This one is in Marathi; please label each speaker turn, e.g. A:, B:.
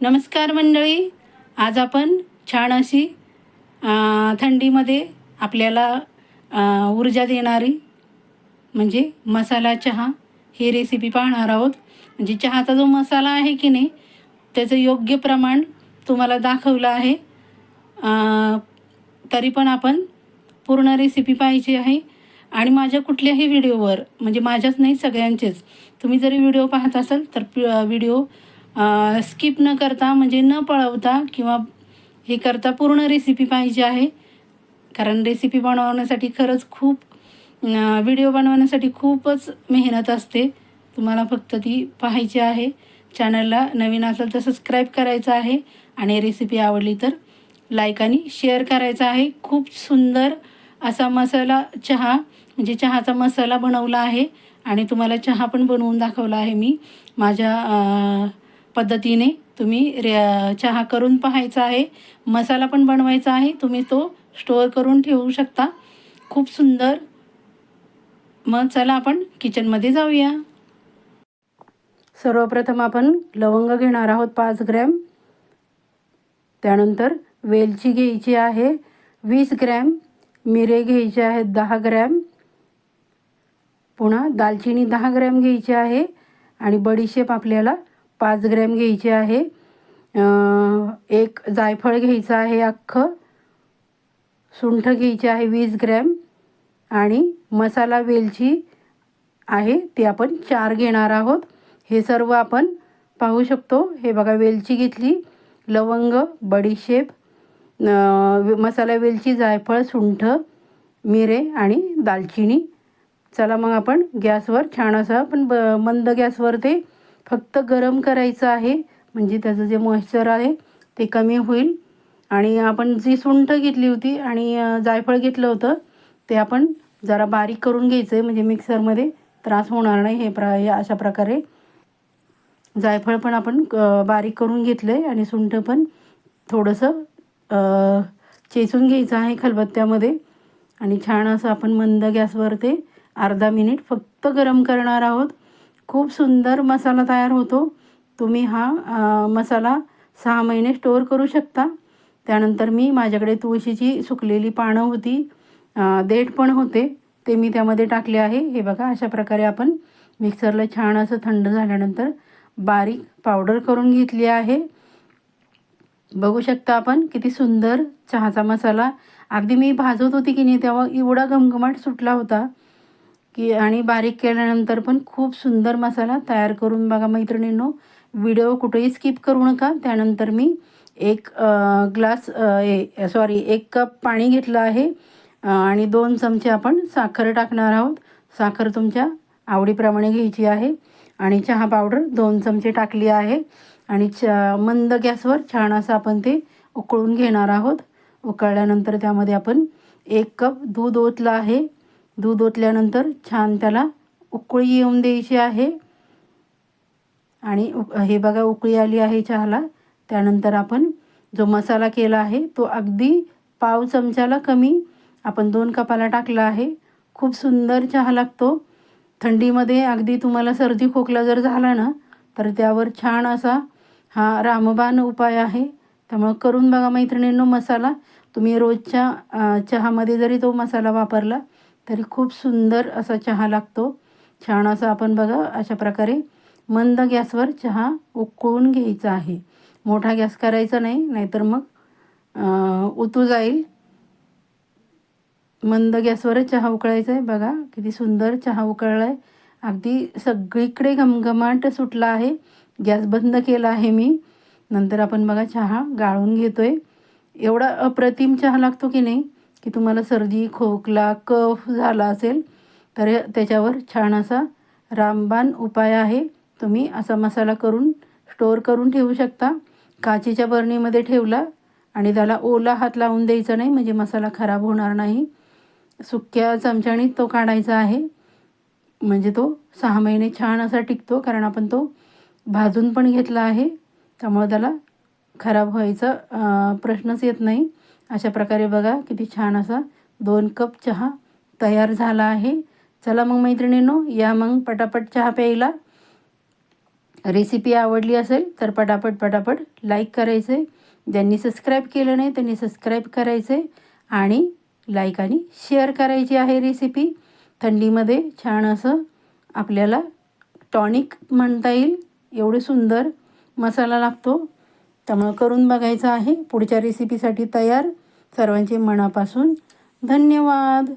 A: नमस्कार मंडळी. आज आपण छान अशी थंडीमध्ये आपल्याला ऊर्जा देणारी म्हणजे मसाला चहा ही रेसिपी पाहणार आहोत. म्हणजे चहाचा जो मसाला आहे की नाही त्याचं योग्य प्रमाण तुम्हाला दाखवलं आहे. तरी पण आपण पूर्ण रेसिपी पाहिजे आहे. आणि माझ्या कुठल्याही व्हिडिओवर म्हणजे माझ्याच नाही सगळ्यांचेच. तुम्ही जरी व्हिडिओ पाहत असाल तर व्हिडिओ स्किप न करता म्हणजे न पळवता किंवा हे करता पूर्ण रेसिपी पाहिजे आहे. कारण रेसिपी बनवण्यासाठी खरंच खूप व्हिडिओ बनवण्यासाठी खूपच मेहनत असते. तुम्हाला फक्त ती पाहायची आहे. चॅनलला नवीन असेल तर सबस्क्राईब करायचं आहे. आणि रेसिपी आवडली तर लाईक आणि शेअर करायचा आहे. खूप सुंदर असा मसाला चहा म्हणजे चहाचा मसाला बनवला आहे. आणि तुम्हाला चहा पण बनवून दाखवला आहे मी. माझ्या पद्धतीने तुम्ही रे चहा करून पाहायचा आहे मसाला पण बनवायचा आहे तुम्ही तो स्टोअर करून ठेवू शकता. खूप सुंदर. मग चला आपण किचनमध्ये जाऊया. सर्वप्रथम आपण लवंग घेणार आहोत पाच ग्रॅम. त्यानंतर वेलची घ्यायची आहे वीस ग्रॅम. मिरे घ्यायचे आहेत दहा ग्रॅम. पुन्हा दालचिनी दहा ग्रॅम घ्यायची आहे. आणि बडीशेप आपल्याला पाच ग्रॅम घ्यायचे आहे. एक जायफळ घ्यायचं आहे अख्खं. सुंठ घ्यायची आहे वीस ग्रॅम. आणि मसाला वेलची आहे ती आपण चार घेणार आहोत. हे सर्व आपण पाहू शकतो. हे बघा वेलची घेतली. लवंग बडीशेप मसाला वेलची जायफळ सुंठ मिरे आणि दालचिनी. चला मग आपण गॅसवर छान असं आपण ब मंद गॅसवर ते फक्त गरम करायचं आहे म्हणजे त्याचं जे मॉइश्चर आहे ते कमी होईल. आणि आपण जी सुंठ घेतली होती आणि जायफळ घेतलं होतं ते आपण जरा बारीक करून घ्यायचं आहे म्हणजे मिक्सरमध्ये त्रास होणार नाही हे प्रा अशा प्रकारे. जायफळ पण आपण बारीक करून घेतलं आहे आणि सुंठ पण थोडंसं चेचून घ्यायचं आहे खलबत्त्यामध्ये. आणि छान असं आपण मंद गॅसवर ते अर्धा मिनिट फक्त गरम करणार आहोत. खूप सुंदर मसाला तयार होतो. तुम्ही हा मसाला सहा महिने स्टोअर करू शकता. त्यानंतर मी माझ्याकडे तुळशीची सुकलेली पानं होती. देठ पण होते. ते मी त्यामध्ये टाकले आहे. हे बघा अशा प्रकारे आपण मिक्सरला छान असं थंड झाल्यानंतर बारीक पावडर करून घेतली आहे. बघू शकता आपण किती सुंदर चहाचा मसाला. अगदी मी भाजत होती की नाही तेव्हा एवढा घमघमाट सुटला होता. की आणि बारीक केल्यानंतर पण खूप सुंदर मसाला तयार करून बघा मैत्रिणींनो. व्हिडिओ कुठेही स्किप करू नका. त्यानंतर मी एक ग्लास ग्लास सॉरी एक कप पाणी घेतलं आहे. आणि दोन चमचे आपण साखर टाकणार आहोत. साखर तुमच्या आवडीप्रमाणे घ्यायची आहे. आणि चहा पावडर दोन चमचे टाकली आहे. आणि च मंद गॅसवर छान असं आपण ते उकळून घेणार आहोत. उकळल्यानंतर त्यामध्ये आपण एक कप दूध ओतलं आहे. दूध ओतल्यानंतर छान त्याला उकळी येऊन द्यायची आहे. आणि उक हे बघा उकळी आली आहे चहाला. त्यानंतर आपण जो मसाला केला आहे तो अगदी पाव चमच्याला कमी आपण दोन कपाला टाकला आहे. खूप सुंदर चहा लागतो. थंडीमध्ये अगदी तुम्हाला सर्दी खोकला जर झाला ना तर त्यावर छान असा हा रामबाण उपाय आहे. त्यामुळं करून बघा मैत्रिणींनो मसाला. तुम्ही रोजच्या चहामध्ये जरी तो मसाला वापरला तरी खूप सुंदर असा चहा लागतो. छान असा आपण बघा अशा प्रकारे मंद गॅसवर चहा उकळून घ्यायचा आहे. मोठा गॅस करायचा नाही नाहीतर मग उतू जाईल. मंद गॅसवरच चहा उकळायचा आहे. बघा किती सुंदर चहा उकळला आहे अगदी सगळीकडे घमघमाट सुटला आहे. गॅस बंद केला आहे मी. नंतर आपण बघा चहा गाळून घेतो आहे एवढा अप्रतिम चहा लागतो की नाही? की तुम्हाला सर्दी खोकला कफ झाला असेल तर त्याच्यावर छान असा रामबाण उपाय आहे. तुम्ही असा मसाला करून स्टोअर करून ठेवू शकता. काचेच्या बरणीमध्ये ठेवला आणि त्याला ओला हात लावून द्यायचा नाही म्हणजे मसाला खराब होणार नाही. सुक्या चमच्याने तो काढायचा आहे. म्हणजे तो सहा महिने छान असा टिकतो कारण आपण तो भाजून पण घेतला आहे. त्यामुळं त्याला खराब व्हायचा प्रश्नच येत नाही. अशा प्रकारे बघा किती छान असा दोन कप चहा तयार झाला आहे. चला मग मैत्रिणींनो या मग पटापट चहा प्यायला. रेसिपी आवडली असेल तर पटापट पटापट लाईक करायचं. आहे ज्यांनी सबस्क्राईब केलं नाही त्यांनी सबस्क्राईब करायचं आहे आणि लाईक आणि शेअर करायची आहे रेसिपी थंडीमध्ये छान असं आपल्याला टॉनिक म्हणता येईल. एवढे सुंदर मसाला लागतो. त्यामुळं करून बघायचं आहे. पुढच्या रेसिपीसाठी तयार. सर्वांचे मनापासून धन्यवाद.